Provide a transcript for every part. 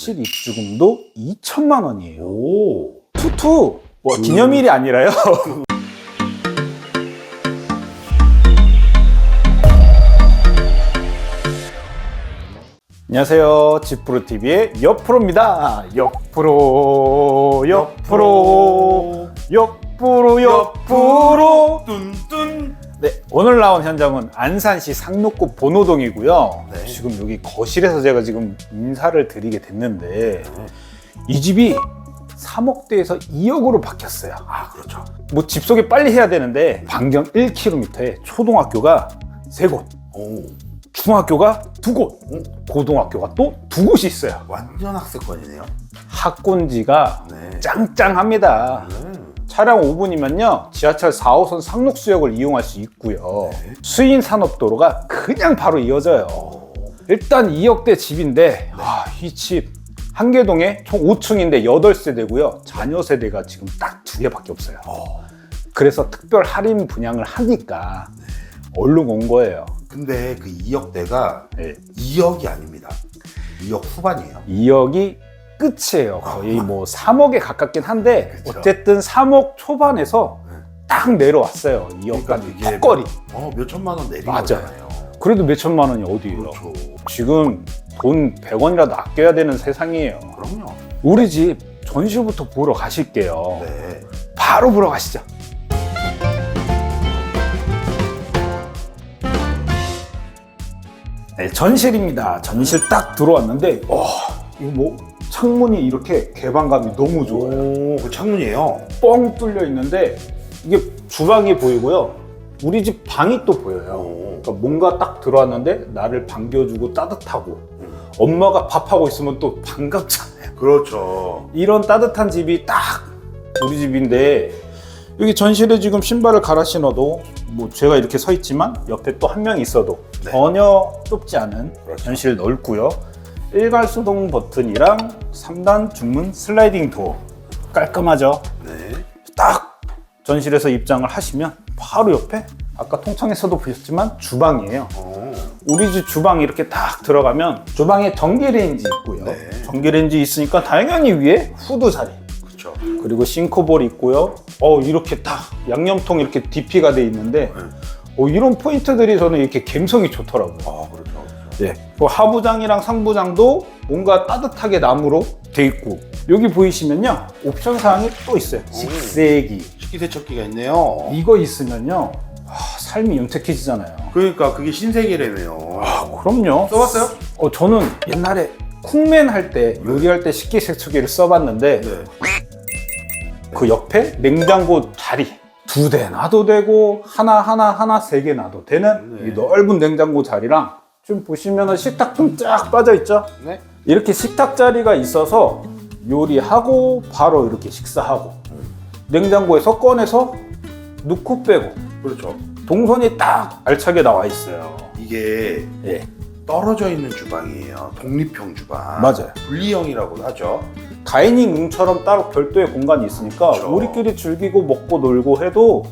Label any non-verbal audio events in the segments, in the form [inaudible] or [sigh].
실입주금도 2천만 원이에요. 오. 투투 뭐 기념일이 아니라요. [laughs] 안녕하세요. 집프로 TV의 옆프로입니다. 옆프로, 옆프로, 옆프로, 옆프로. 뚠뚠. 네, 오늘 나온 현장은 안산시 상록구 본호동이고요. 네. 지금 여기 거실에서 제가 지금 인사를 드리게 됐는데 이 집이 3억대에서 2억으로 바뀌었어요. 아 그렇죠. 뭐 집 소개 빨리 해야 되는데 반경 1km에 초등학교가 3곳, 오. 중학교가 2곳, 고등학교가 또 2곳이 있어요. 완전 학습권이네요. 학군지가 네. 짱짱합니다. 음. 차량 5분이면요 지하철 4호선 상록수역을 이용할 수 있고요 네. 수인 산업도로가 그냥 바로 이어져요 일단 2억대 집인데 아, 이집 한계동에 총 5층인데 8세대고요 자녀 세대가 지금 딱 두 개밖에 없어요 어. 그래서 특별 할인 분양을 하니까 얼른 온 거예요 근데 그 2억대가 네. 2억이 아닙니다. 2억 후반이에요. 2억이 끝이에요 거의 뭐 3억에 가깝긴 한데 그쵸. 어쨌든 3억 초반에서 네. 딱 내려왔어요 2억까지 그러니까 이게 턱걸이 어, 몇 천만 원 내린 맞아요. 거잖아요. 그래도 몇 천만 원이 어디예요? 그렇죠. 지금 돈 100원이라도 아껴야 되는 세상이에요. 그럼요. 우리 집 전시부터 보러 가실게요. 네. 바로 보러 가시죠. 네, 전실입니다. 전실 딱 들어왔는데, 와, 이거 뭐 창문이 이렇게 개방감이 너무 좋아요. 오, 그 창문이에요. 뻥 뚫려 있는데 이게 주방이 보이고요. 우리 집 방이 또 보여요. 오. 그러니까 뭔가 딱 들어왔는데 나를 반겨주고 따뜻하고 엄마가 밥하고 있으면 또 반갑잖아요. 그렇죠. 이런 따뜻한 집이 딱 우리 집인데 여기 전실에 지금 신발을 갈아 신어도 뭐 제가 이렇게 서 있지만 옆에 또 한 명 있어도 네. 전혀 좁지 않은 그렇죠. 전실 넓고요. 일괄 수동 버튼이랑 3단 중문 슬라이딩 도어 깔끔하죠. 네. 딱 전실에서 입장을 하시면 바로 옆에 아까 통창에서도 보셨지만 주방이에요. 어. 우리 집 주방 이렇게 딱 들어가면 주방에 전기레인지 있고요. 네. 전기레인지 있으니까 당연히 위에 후드 자리 그렇죠. 그리고 싱크볼 있고요. 어 이렇게 딱 양념통 이렇게 DP가 돼 있는데 네. 어, 이런 포인트들이 저는 이렇게 감성이 좋더라고요. 아, 그렇죠. 네. 그 하부장이랑 상부장도 뭔가 따뜻하게 나무로 돼 있고 여기 보이시면요 옵션 사항이 또 있어요. 식세기 식기세척기가 있네요. 이거 있으면요 아, 삶이 윤택해지잖아요. 그러니까 그게 신세계라며요. 그럼요. 써봤어요? 어, 저는 옛날에 쿡맨 할 때 요리할 때 식기세척기를 써봤는데 네. 그 옆에 냉장고 자리 두 대 놔도 되고 하나 하나 하나 세 개 놔도 되는 네. 이 넓은 냉장고 자리랑 좀 보시면은 식탁 좀 쫙 빠져 있죠. 네. 이렇게 식탁 자리가 있어서 요리하고 바로 이렇게 식사하고 냉장고에서 꺼내서 넣고 빼고 그렇죠. 동선이 딱 알차게 나와 있어요. 이게 예, 떨어져 있는 주방이에요. 독립형 주방. 맞아요. 분리형이라고 하죠. 다이닝룸처럼 따로 별도의 공간이 있으니까 그렇죠. 우리끼리 즐기고 먹고 놀고 해도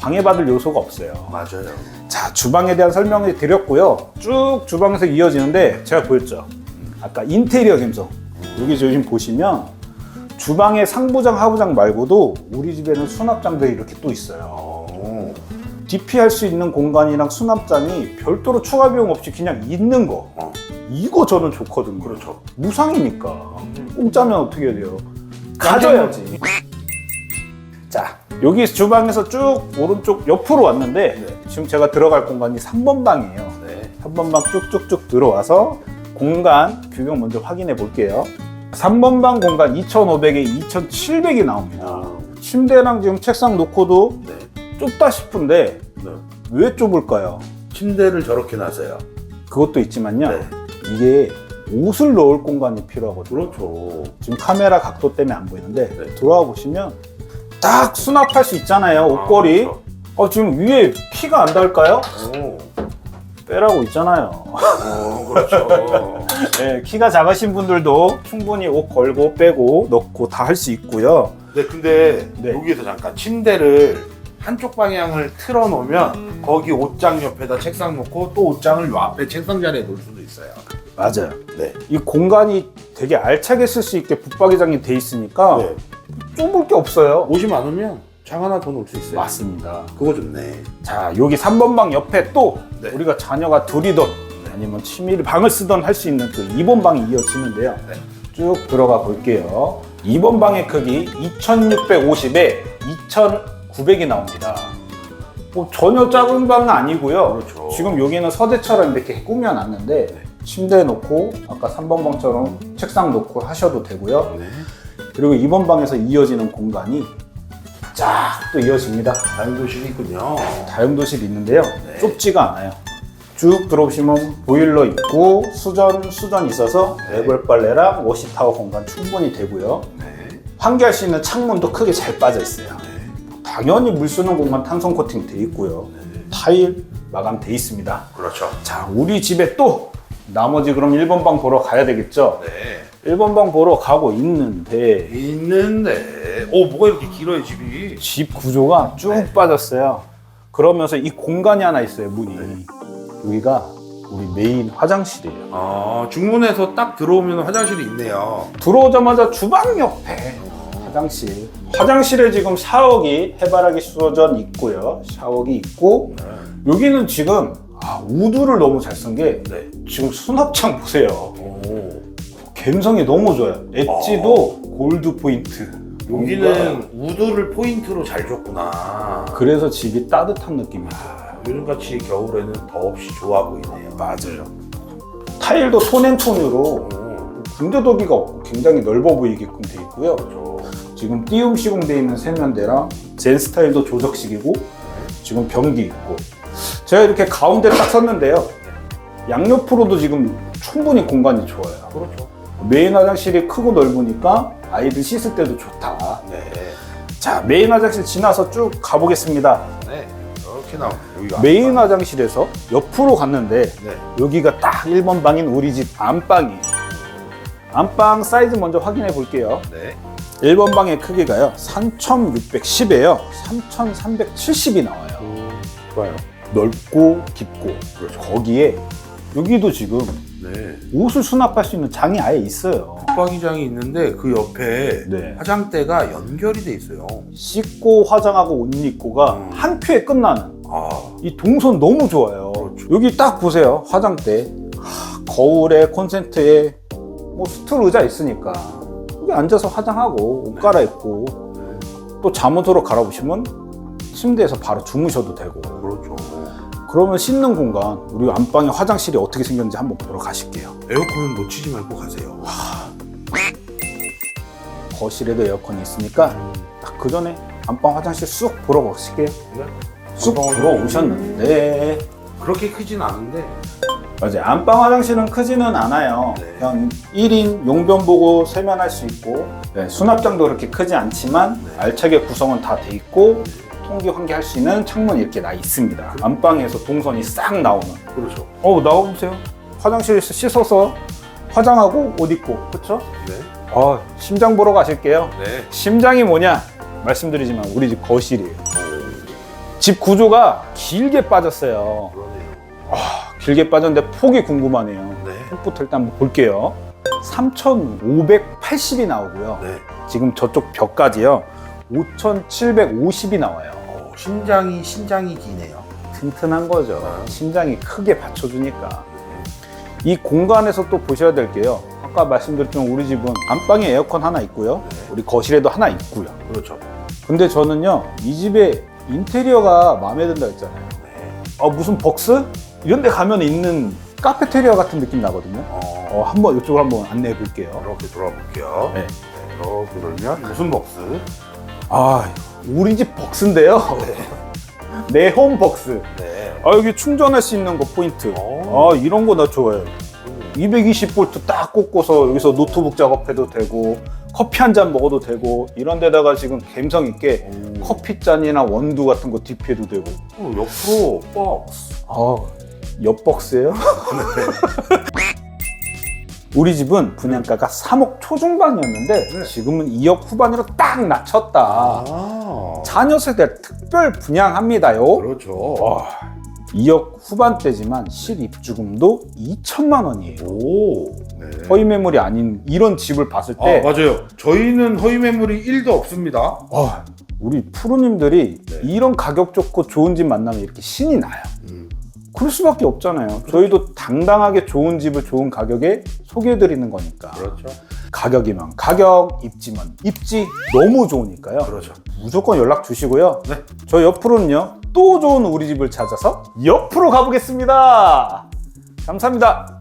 방해받을 요소가 없어요. 맞아요. 자, 주방에 대한 설명을 드렸고요. 쭉 주방에서 이어지는데 제가 보였죠. 아까 인테리어 감성. 여기 지금 보시면 주방에 상부장, 하부장 말고도 우리 집에는 수납장들이 이렇게 또 있어요. 오. DP 할 수 있는 공간이랑 수납장이 별도로 추가 비용 없이 그냥 있는 거. 어. 이거 저는 좋거든요. 그렇죠. 무상이니까. 공짜면 어떻게 해야 돼요? 가져야지. 자, 여기 주방에서 쭉 오른쪽 옆으로 왔는데 네. 지금 제가 들어갈 공간이 3번 방이에요. 네. 3번 방 쭉쭉쭉 들어와서 공간 규격 먼저 확인해 볼게요. 3번 방 공간 2,500에 2,700이 나옵니다. 침대랑 지금 책상 놓고도 네. 좁다 싶은데 네. 왜 좁을까요? 침대를 저렇게 놔서요. 그것도 있지만요. 네. 이게 옷을 넣을 공간이 필요하거든요. 그렇죠. 지금 카메라 각도 때문에 안 보이는데 네. 들어와 보시면 딱 수납할 수 있잖아요. 옷걸이. 아, 그렇죠. 어, 지금 위에 피가 안 닿을까요? 오. 빼라고 있잖아요. 어, 그렇죠. 네, [laughs] 키가 작으신 분들도 충분히 옷 걸고 빼고 넣고 다 할 수 있고요. 네, 근데 네. 여기에서 잠깐 침대를 한쪽 방향을 틀어 놓으면 거기 옷장 옆에다 책상 놓고 또 옷장을 요 앞에 책상 자리에 놓을 수도 있어요. 맞아요. 네. 이 공간이 되게 알차게 쓸 수 있게 붙박이장이 돼 있으니까 네. 좁을 게 없어요. 옷이 많으면 장 하나 더 놓을 수 있어요. 맞습니다. 그거 좋네. 자, 여기 3번 방 옆에 또 네. 우리가 자녀가 둘이든 아니면 취미를 방을 쓰던 할 수 있는 그 2번 방이 이어지는데요. 네. 쭉 들어가 볼게요. 2번 방의 크기 2650에 2900이 나옵니다. 뭐 전혀 작은 방은 아니고요. 그렇죠. 지금 여기는 서재처럼 이렇게 꾸며놨는데 침대 놓고 아까 3번 방처럼 책상 놓고 하셔도 되고요. 네. 그리고 2번 방에서 이어지는 공간이 쫙 또 이어집니다. 다용도실이 있군요. 다용도실이 있는데요. 네. 좁지가 않아요. 쭉 들어오시면 보일러 있고 수전 수전 있어서 레벨 빨래랑 워시타워 공간 충분히 되고요. 네. 환기할 수 있는 창문도 크게 잘 빠져 있어요. 네. 당연히 물 쓰는 공간 탄성 코팅 돼 있고요. 타일 마감 돼 있습니다. 그렇죠. 자, 우리 집에 또 나머지 그럼 1번 방 보러 가야 되겠죠? 네. 1번 방 보러 가고 있는데 있는데, 오, 뭐가 이렇게 길어요, 집이? 집 구조가 쭉 네. 빠졌어요. 그러면서 이 공간이 하나 있어요, 문이. 여기가 우리 메인 화장실이에요. 아, 중문에서 딱 들어오면 화장실이 있네요. 들어오자마자 주방 옆에 화장실. 화장실에 지금 샤워기, 해바라기 수전 있고요. 샤워기 있고 여기는 지금 아, 우드를 너무 잘 쓴 게 네. 지금 수납장 보세요. 오. 감성이 너무 좋아요. 엣지도 골드 포인트. 여기는 우드를 포인트로 잘 줬구나. 그래서 집이 따뜻한 느낌이에요. 요즘같이 겨울에는 더없이 좋아 보이네요. 맞아요. 타일도 톤앤톤으로 오. 군대 도비가 없고 굉장히 넓어 보이게끔 돼 있고요. 그렇죠. 지금 띄움 시공돼 있는 세면대랑 젠 스타일도 조적식이고 지금 변기 있고 제가 이렇게 가운데 딱 섰는데요. 양옆으로도 지금 충분히 공간이 좋아요. 그렇죠. 메인 화장실이 크고 넓으니까 아이들 씻을 때도 좋다. 네. 자, 메인 화장실 지나서 쭉 가보겠습니다. 네. 이렇게 나오네. 여기가. 메인 화장실에서 옆으로 갔는데 네. 여기가 딱 1번 방인 우리 집 안방이에요. 안방 사이즈 먼저 확인해 볼게요. 네. 1번 방의 크기가요. 3610이에요. 3370이 나와요. 좋아요. 넓고 깊고 그렇죠. 거기에 여기도 지금 네. 옷을 수납할 수 있는 장이 아예 있어요. 붙박이장이 있는데 그 옆에 네. 화장대가 연결이 돼 있어요. 씻고 화장하고 옷 입고가 음. 한 큐에 끝나는 아. 이 동선 너무 좋아요. 그렇죠. 여기 딱 보세요. 화장대. 하, 거울에 콘센트에 뭐 스툴 의자 있으니까 여기 앉아서 화장하고 옷 갈아입고 또 잠옷으로 갈아보시면 침대에서 바로 주무셔도 되고 그렇죠. 그러면 씻는 공간 우리 안방의 화장실이 어떻게 생겼는지 한번 보러 가실게요. 에어컨은 놓치지 말고 가세요. 거실에도 에어컨이 있으니까 딱 그 전에 안방 화장실 쑥 보러 가실게요. 네. 쑥 들어오셨는데 그렇게 크진 않은데 맞아요. 안방 화장실은 크지는 않아요. 네. 그냥 1인 용변 보고 세면할 수 있고 네, 수납장도 그렇게 크지 않지만 네. 알차게 구성은 다 돼 있고 통기 환기할 수 있는 창문이 이렇게 나 있습니다. 안방에서 동선이 싹 나오는. 그렇죠. 어 나와보세요. 화장실에서 씻어서 화장하고 옷 입고 그렇죠? 네. 어 심장 보러 가실게요. 네. 심장이 뭐냐? 말씀드리지만 우리 집 거실이에요. 집 구조가 길게 빠졌어요. 그러네요. 길게 빠졌는데 폭이 궁금하네요. 네. 폭부터 일단 한번 볼게요. 3,580이 나오고요. 네. 지금 저쪽 벽까지요. 5,750이 나와요. 어, 신장이 신장이 기네요. 튼튼한 거죠. 심장이 크게 받쳐주니까. 이 공간에서 또 보셔야 될 게요. 아까 말씀드렸지만 우리 집은 안방에 에어컨 하나 있고요. 네. 우리 거실에도 하나 있고요. 그렇죠. 근데 저는요, 이 집에 인테리어가 마음에 든다 했잖아요. 네. 아, 무슨 벅스? 이런 데 가면 있는 카페테리아 같은 느낌 나거든요. 어, 어, 한번 이쪽으로 한번 안내해 볼게요. 이렇게 돌아볼게요. 네. 네. 이렇게 돌면 무슨 복스? 아, 우리 집 벅스인데요. 내 홈 벅스. 네. 아, 여기 충전할 수 있는 거 포인트. 오. 아, 이런 거 나 좋아해요. 220V 딱 꽂고서 여기서 노트북 작업해도 되고, 커피 한 잔 먹어도 되고, 이런 데다가 지금 감성 있게 오. 커피 잔이나 원두 같은 거 딥해도 되고. 어, 옆으로 박스. 아, 옆벅스예요? [laughs] 우리 집은 분양가가 3억 초중반이었는데 네. 지금은 2억 후반으로 딱 낮췄다. 아. 자녀 세대 특별 분양합니다요. 그렇죠. 와, 2억 후반대지만 실입주금도 2천만 원이에요. 오. 네. 허위 매물이 아닌 이런 집을 봤을 아, 때 맞아요. 저희는 허위 매물이 1도 없습니다. 어, 우리 프로님들이 네. 이런 가격 좋고 좋은 집 만나면 이렇게 신이 나요. 음. 그럴 수밖에 없잖아요. 저희도 당당하게 좋은 집을 좋은 가격에 소개해드리는 거니까. 그렇죠. 가격이면 가격, 입지면 입지 너무 좋으니까요. 그렇죠. 무조건 연락 주시고요. 네. 저 옆으로는요 또 좋은 우리 집을 찾아서 옆으로 가보겠습니다. 감사합니다.